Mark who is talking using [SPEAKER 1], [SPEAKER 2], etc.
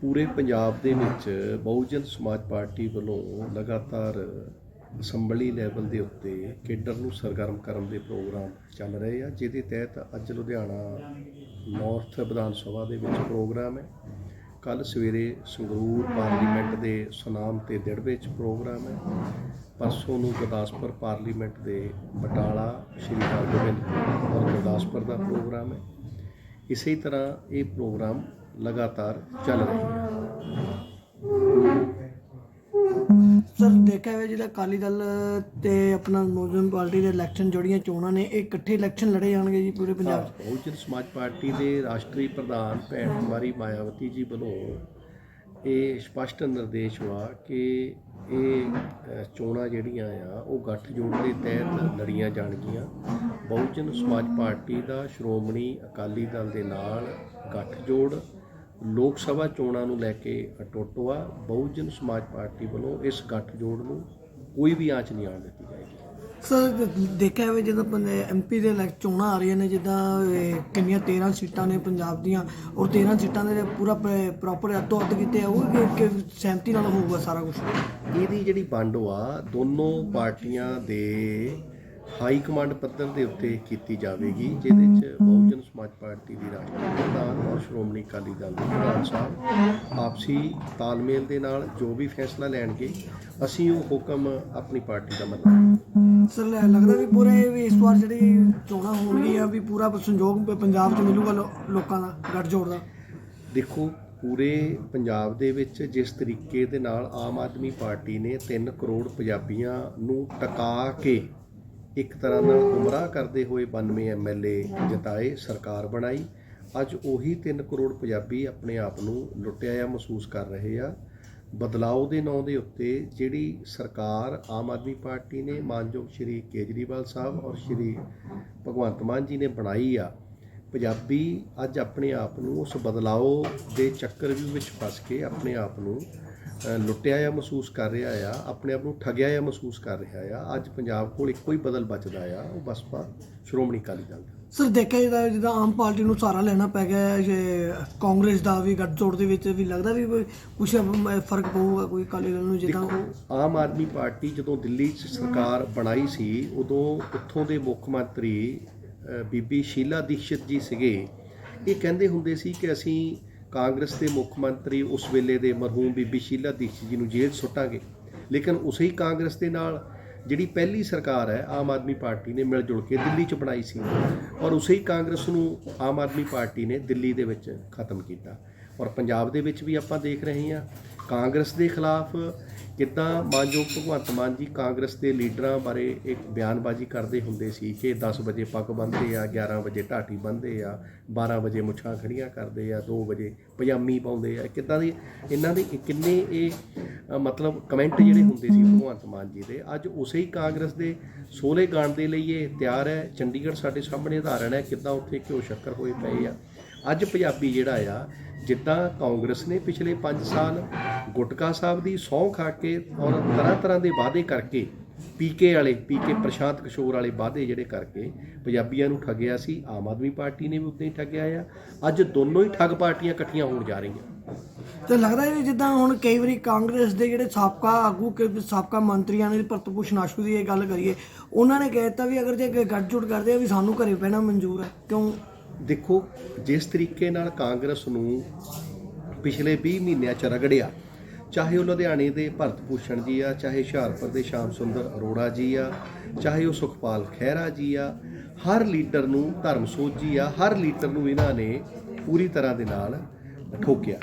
[SPEAKER 1] ਪੂਰੇ ਪੰਜਾਬ ਦੇ ਵਿੱਚ ਬਹੁਜਨ ਸਮਾਜ ਪਾਰਟੀ ਵੱਲੋਂ ਲਗਾਤਾਰ ਅਸੈਂਬਲੀ ਲੈਵਲ ਦੇ ਉੱਤੇ ਕੇਡਰ ਨੂੰ ਸਰਗਰਮ ਕਰਨ ਦੇ ਪ੍ਰੋਗਰਾਮ ਚੱਲ ਰਹੇ ਆ, ਜਿਹਦੇ ਤਹਿਤ ਅੱਜ ਲੁਧਿਆਣਾ ਨਾਰਥ ਵਿਧਾਨ ਸਭਾ ਦੇ ਵਿੱਚ ਪ੍ਰੋਗਰਾਮ ਹੈ। ਕੱਲ ਸਵੇਰੇ ਸੰਗਰੂਰ ਪਾਰਲੀਮੈਂਟ ਦੇ ਸੁਨਾਮ ਤੇ ਦਿੜਵੇ 'ਚ ਪ੍ਰੋਗਰਾਮ ਹੈ। ਪਰਸੋਂ ਨੂੰ ਗੁਰਦਾਸਪੁਰ ਪਾਰਲੀਮੈਂਟ ਦੇ ਬਟਾਲਾ, ਸ਼੍ਰੀ ਹਰਗੋਬਿੰਦ ਔਰ ਗੁਰਦਾਸਪੁਰ ਦਾ ਪ੍ਰੋਗਰਾਮ ਹੈ। ਇਸੇ ਤਰ੍ਹਾਂ ਇਹ ਪ੍ਰੋਗਰਾਮ ਲਗਾਤਾਰ ਚੱਲ ਰਹੇ। ਹਨ
[SPEAKER 2] ਸਰ ਦੇਖਿਆ ਹੋਇਆ ਜਿਹੜਾ ਅਕਾਲੀ ਦਲ ਤੇ ਆਪਣਾ ਨੌਜਵਾਨ ਪਾਰਟੀ ਦੇ ਇਲੈਕਸ਼ਨ ਜਿਹੜੀਆਂ ਚੋਣਾਂ ਨੇ ਇਹ ਇਕੱਠੇ ਇਲੈਕਸ਼ਨ ਲੜੇ ਜਾਣਗੇ ਜੀ ਪੂਰੇ ਪੰਜਾਬ 'ਚ?
[SPEAKER 1] ਬਹੁਜਨ ਸਮਾਜ ਪਾਰਟੀ ਦੇ ਰਾਸ਼ਟਰੀ ਪ੍ਰਧਾਨ ਭੈਣ ਕੁਮਾਰੀ ਮਾਇਆਵਤੀ ਜੀ ਵੱਲੋਂ ਇਹ ਸਪਸ਼ਟ ਨਿਰਦੇਸ਼ ਵਾ ਕਿ ਇਹ ਅ, ਚੋਣਾਂ ਜਿਹੜੀਆਂ ਆ ਉਹ ਗੱਠਜੋੜ ਦੇ ਤਹਿਤ ਲੜੀਆਂ ਜਾਣਗੀਆਂ। ਬਹੁਜਨ ਸਮਾਜ ਪਾਰਟੀ ਦਾ ਸ਼੍ਰੋਮਣੀ ਅਕਾਲੀ ਦਲ ਦੇ ਨਾਲ ਗੱਠਜੋੜ ਲੋਕ ਸਭਾ ਚੋਣਾਂ ਨੂੰ ਲੈ ਕੇ ਅਟੁੱਟ ਵਾ ਬਹੁਜਨ ਸਮਾਜ ਪਾਰਟੀ ਵੱਲੋਂ ਇਸ ਗੱਠਜੋੜ ਨੂੰ ਕੋਈ ਵੀ ਆਂਚ ਨਹੀਂ ਆਉਣ ਦਿੱਤੀ ਜਾਏਗੀ।
[SPEAKER 2] ਸਰ ਦੇਖਿਆ ਹੋਇਆ ਜਦੋਂ ਐਮਪੀ ਦੇ ਇਲੈਕ ਚੋਣਾਂ ਆ ਰਹੀਆਂ ਨੇ ਜਿੱਦਾਂ ਕਿੰਨੀਆਂ 13 ਸੀਟਾਂ ਨੇ ਪੰਜਾਬ ਦੀਆਂ ਔਰ 13 ਸੀਟਾਂ ਦੇ ਪੂਰਾ ਪ੍ਰੋਪਰ ਅੱਧੋ ਅੱਧ ਕੀਤੇ ਆ ਉਹ ਕਿ- ਸਹਿਮਤੀ ਨਾਲ ਹੋਊਗਾ ਸਾਰਾ ਕੁਝ
[SPEAKER 1] ਇਹਦੀ ਜਿਹੜੀ ਵੰਡ ਵਾ ਦੋਨੋਂ ਪਾਰਟੀਆਂ ਦੇ ਹਾਈ ਕਮਾਂਡ ਪੱਧਰ ਦੇ ਉੱਤੇ ਕੀਤੀ ਜਾਵੇਗੀ ਜਿਹਦੇ ਚ ਬਹੁਜਨ ਸਮਾਜ ਪਾਰਟੀ ਦੀ ਰਾਸ਼ਟਰੀ ਪ੍ਰਧਾਨ ਸ਼੍ਰੋਮਣੀ ਅਕਾਲੀ ਦਲ ਦੇ ਪ੍ਰਧਾਨ ਸਾਹਿਬ ਆਪਸੀ ਤਾਲਮੇਲ ਦੇ ਨਾਲ ਜੋ ਵੀ ਫੈਸਲਾ ਲੈਣਗੇ ਅਸੀਂ ਉਹ ਹੁਕਮ ਆਪਣੀ ਪਾਰਟੀ ਦਾ ਮੰਨਾਂਗੇ।
[SPEAKER 2] ਸਰ ਲੱਗਦਾ ਵੀ ਪੂਰੇ ਵੀ ਇਸ ਵਾਰ ਜਿਹੜੀ ਚੋਣਾਂ ਹੋਣਗੀਆਂ ਵੀ ਪੂਰਾ ਸੰਯੋਗ ਪੰਜਾਬ 'ਚ ਮਿਲੂਗਾ ਲੋਕਾਂ ਦਾ ਗੱਠਜੋੜ ਦਾ।
[SPEAKER 1] ਦੇਖੋ ਪੂਰੇ ਪੰਜਾਬ ਦੇ ਵਿੱਚ ਜਿਸ ਤਰੀਕੇ ਦੇ ਨਾਲ ਆਮ ਆਦਮੀ ਪਾਰਟੀ ਨੇ 3 ਕਰੋੜ ਪੰਜਾਬੀਆਂ ਨੂੰ ਟਕਾ ਕੇ ਇੱਕ ਤਰ੍ਹਾਂ ਨਾਲ ਗੁੰਮਰਾਹ ਕਰਦੇ ਹੋਏ 92 ਐਮਐਲਏ ਜਿਤਾਏ ਸਰਕਾਰ ਬਣਾਈ ਅੱਜ ਉਹੀ 3 ਕਰੋੜ ਪੰਜਾਬੀ ਆਪਣੇ ਆਪ ਨੂੰ ਲੁੱਟਿਆ ਜਾਂ ਮਹਿਸੂਸ ਕਰ ਰਹੇ ਆ। ਬਦਲਾਅ ਦੇ ਨਾਂ ਦੇ ਉੱਤੇ ਜਿਹੜੀ ਸਰਕਾਰ ਆਮ ਆਦਮੀ ਪਾਰਟੀ ਨੇ, ਮਾਨਯੋਗ ਸ਼੍ਰੀ ਕੇਜਰੀਵਾਲ ਸਾਹਿਬ ਔਰ ਸ਼੍ਰੀ ਭਗਵੰਤ ਮਾਨ ਜੀ ਨੇ ਬਣਾਈ ਆ, ਪੰਜਾਬੀ ਅੱਜ ਆਪਣੇ ਆਪ ਨੂੰ ਉਸ ਬਦਲਾਓ ਦੇ ਚੱਕਰ ਵਿੱਚ ਫਸ ਕੇ ਆਪਣੇ ਆਪ ਨੂੰ ਲੁੱਟਿਆ ਜਾਂ ਮਹਿਸੂਸ ਕਰ ਰਿਹਾ ਆ, ਆਪਣੇ ਆਪ ਨੂੰ ਠੱਗਿਆ ਆ ਮਹਿਸੂਸ ਕਰ ਰਿਹਾ ਆ। ਅੱਜ ਪੰਜਾਬ ਕੋਲ ਇੱਕੋ ਹੀ ਬਦਲ ਬਚਦਾ ਆ, ਉਹ ਬਸਪਾ ਸ਼੍ਰੋਮਣੀ ਅਕਾਲੀ ਦਲ ਦਾ।
[SPEAKER 2] ਸਰ, ਦੇਖਿਆ ਜਾਂਦਾ ਜਿੱਦਾਂ ਆਮ ਪਾਰਟੀ ਨੂੰ ਸਹਾਰਾ ਲੈਣਾ ਪੈ ਗਿਆ ਹੈ ਕਾਂਗਰਸ ਦਾ ਵੀ ਗੱਠਜੋੜ ਦੇ ਵਿੱਚ ਵੀ ਲੱਗਦਾ ਵੀ ਕੋਈ ਕੁਛ ਫ਼ਰਕ ਪਊਗਾ ਕੋਈ ਅਕਾਲੀ ਦਲ ਨੂੰ ਜਿੱਦਾਂ
[SPEAKER 1] ਦੇਖੋ, ਆਮ ਆਦਮੀ ਪਾਰਟੀ ਜਦੋਂ ਦਿੱਲੀ 'ਚ ਸਰਕਾਰ ਬਣਾਈ ਸੀ, ਉਦੋਂ ਉੱਥੋਂ ਦੇ ਮੁੱਖ ਮੰਤਰੀ ਬੀਬੀ ਸ਼ੀਲਾ ਦੀਕਸ਼ਿਤ ਜੀ ਸੀਗੇ। ਇਹ ਕਹਿੰਦੇ ਹੁੰਦੇ ਸੀ ਕਿ ਅਸੀਂ ਕਾਂਗਰਸ ਦੇ ਮੁੱਖ ਮੰਤਰੀ ਉਸ ਵੇਲੇ ਦੇ ਮਰਹੂਮ ਬੀਬੀ ਸ਼ੀਲਾ ਦੀਕਸ਼ਿਤ ਜੀ ਨੂੰ ਜੇਲ੍ਹ ਸੁੱਟਾਂਗੇ। ਲੇਕਿਨ ਉਸੇ ਹੀ ਕਾਂਗਰਸ ਦੇ ਨਾਲ ਜਿਹੜੀ ਪਹਿਲੀ ਸਰਕਾਰ ਹੈ, ਆਮ ਆਦਮੀ ਪਾਰਟੀ ਨੇ ਮਿਲ ਜੁਲ ਕੇ ਦਿੱਲੀ 'ਚ ਬਣਾਈ ਸੀ। ਔਰ ਉਸੇ ਹੀ ਕਾਂਗਰਸ ਨੂੰ ਆਮ ਆਦਮੀ ਪਾਰਟੀ ਨੇ ਦਿੱਲੀ ਦੇ ਵਿੱਚ ਖਤਮ ਕੀਤਾ। ਔਰ ਪੰਜਾਬ ਦੇ ਵਿੱਚ ਵੀ ਆਪਾਂ ਦੇਖ ਰਹੇ ਹਾਂ। ਕਾਂਗਰਸ ਦੇ ਖਿਲਾਫ ਕਿੱਦਾਂ ਮਾਨਯੋਗ ਭਗਵੰਤ ਮਾਨ ਜੀ ਕਾਂਗਰਸ ਦੇ ਲੀਡਰਾਂ ਬਾਰੇ ਇੱਕ ਬਿਆਨਬਾਜ਼ੀ ਕਰਦੇ ਹੁੰਦੇ ਸੀ ਕਿ 10 ਵਜੇ ਪੱਗ ਬੰਨ੍ਹਦੇ ਆ 11 ਵਜੇ ਢਾਟੀ ਬੰਨ੍ਹਦੇ ਆ 12 ਵਜੇ ਮੁੱਛਾਂ ਖੜੀਆਂ ਕਰਦੇ ਆ 2 ਵਜੇ ਪਜਾਮੀ ਪਾਉਂਦੇ ਆ। ਕਿੱਦਾਂ ਦੀ ਇਹਨਾਂ ਦੇ ਕਿੰਨੇ ਇਹ ਮਤਲਬ ਕਮੈਂਟ ਜਿਹੜੇ ਹੁੰਦੇ ਸੀ ਭਗਵੰਤ ਮਾਨ ਜੀ ਦੇ, ਅੱਜ ਉਸੇ ਹੀ ਕਾਂਗਰਸ ਦੇ ਸੋਲੇ ਗਾਣ ਦੇ ਲਈ ਇਹ ਤਿਆਰ ਹੈ। ਚੰਡੀਗੜ੍ਹ ਸਾਡੇ ਸਾਹਮਣੇ ਉਦਾਹਰਣ ਹੈ ਕਿੱਦਾਂ ਉੱਥੇ ਘਿਓ ਸ਼ੱਕਰ ਹੋਏ ਪਏ ਆ। ਅੱਜ ਪੰਜਾਬੀ ਜਿਹੜਾ ਆ, ਜਿੱਦਾਂ ਕਾਂਗਰਸ ਨੇ ਪਿਛਲੇ 5 ਸਾਲ ਗੁਟਕਾ ਸਾਹਿਬ ਦੀ ਸਹੁੰ ਖਾ ਕੇ ਔਰ ਤਰ੍ਹਾਂ ਤਰ੍ਹਾਂ ਦੇ ਵਾਅਦੇ ਕਰਕੇ ਪੀਕੇ ਵਾਲੇ ਪੀਕੇ ਪ੍ਰਸ਼ਾਂਤ ਕਿਸ਼ੋਰ ਵਾਲੇ ਵਾਅਦੇ ਜਿਹੜੇ ਕਰਕੇ ਪੰਜਾਬੀਆਂ ਨੂੰ ਠੱਗਿਆ ਸੀ, ਆਮ ਆਦਮੀ ਪਾਰਟੀ ਨੇ ਵੀ ਉਦਾਂ ਹੀ ਠੱਗਿਆ ਆ। ਅੱਜ ਦੋਨੋਂ ਹੀ ਠੱਗ ਪਾਰਟੀਆਂ ਇਕੱਠੀਆਂ ਹੋਣ ਜਾ ਰਹੀਆਂ।
[SPEAKER 2] ਤੇ ਲੱਗਦਾ ਹੈ ਜਿੱਦਾਂ ਹੁਣ ਕਈ ਵਾਰੀ ਕਾਂਗਰਸ ਦੇ ਜਿਹੜੇ ਸਾਬਕਾ ਆਗੂ ਸਾਬਕਾ ਮੰਤਰੀਆਂ ਨੇ ਭਰਤ ਭੂਸ਼ਣ ਆਸ਼ੂ ਦੀ ਇਹ ਗੱਲ ਕਰੀਏ, ਉਹਨਾਂ ਨੇ ਕਹਿ ਦਿੱਤਾ ਵੀ ਅਗਰ ਜੇ ਗੱਠਜੋੜ ਕਰਦੇ ਆ ਵੀ ਸਾਨੂੰ ਘਰੇ ਪੈਣਾ ਮਨਜ਼ੂਰ ਹੈ, ਕਿਉਂ?
[SPEAKER 1] ਦੇਖੋ, ਜਿਸ ਤਰੀਕੇ ਨਾਲ ਕਾਂਗਰਸ ਨੂੰ ਪਿਛਲੇ 20 ਮਹੀਨਿਆਂ ਚ ਰਗੜਿਆ, ਚਾਹੇ ਉਹ ਲੁਧਿਆਣੇ ਦੇ ਭਰਤ ਭੂਸ਼ਣ ਜੀ ਆ, ਚਾਹੇ ਹੁਸ਼ਿਆਰਪੁਰ ਦੇ ਸ਼ਾਮ ਸੁੰਦਰ ਅਰੋੜਾ ਜੀ ਆ, ਚਾਹੇ ਉਹ ਸੁਖਪਾਲ ਖਹਿਰਾ ਜੀ ਆ, ਹਰ ਲੀਡਰ ਨੂੰ ਧਰਮ ਸੋਝੀ ਆ, ਹਰ ਲੀਡਰ ਨੂੰ ਇਹਨਾਂ ਨੇ ਪੂਰੀ ਤਰ੍ਹਾਂ ਦੇ ਨਾਲ ਠੋਕਿਆ।